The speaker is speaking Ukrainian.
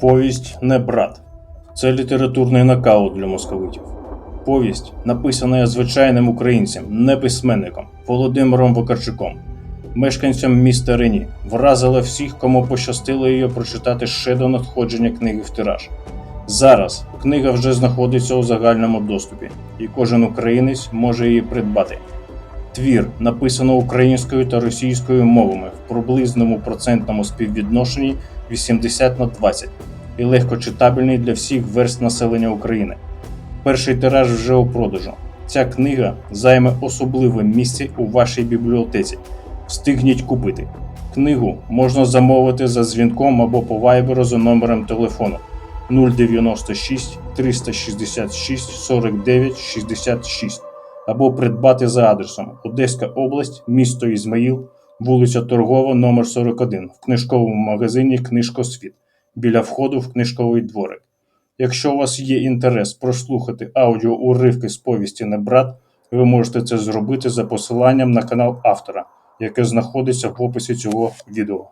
Повість не брат. Це літературний нокаут для московитів. Повість, написана звичайним українцем, не письменником Володимиром Вакарчуком, мешканцем міста Рені, вразила всіх, кому пощастило її прочитати ще до надходження книги в тираж. Зараз книга вже знаходиться у загальному доступі, і кожен українець може її придбати. Твір написано українською та російською мовами в приблизному процентному співвідношенні 80 на 20 і легко читабельний для всіх верст населення України. Перший тираж вже у продажу. Ця книга займе особливе місце у вашій бібліотеці. Встигніть купити. Книгу можна замовити за дзвінком або по вайберу за номером телефону 096 366 49 66 або придбати за адресом Одеська область, місто Ізмаїл, вулиця Торгова, номер 41 в книжковому магазині Книжкосвіт біля входу в книжковий дворик. Якщо у вас є інтерес прослухати аудіо уривки з повісті не брат, ви можете це зробити за посиланням на канал автора, яке знаходиться в описі цього відео.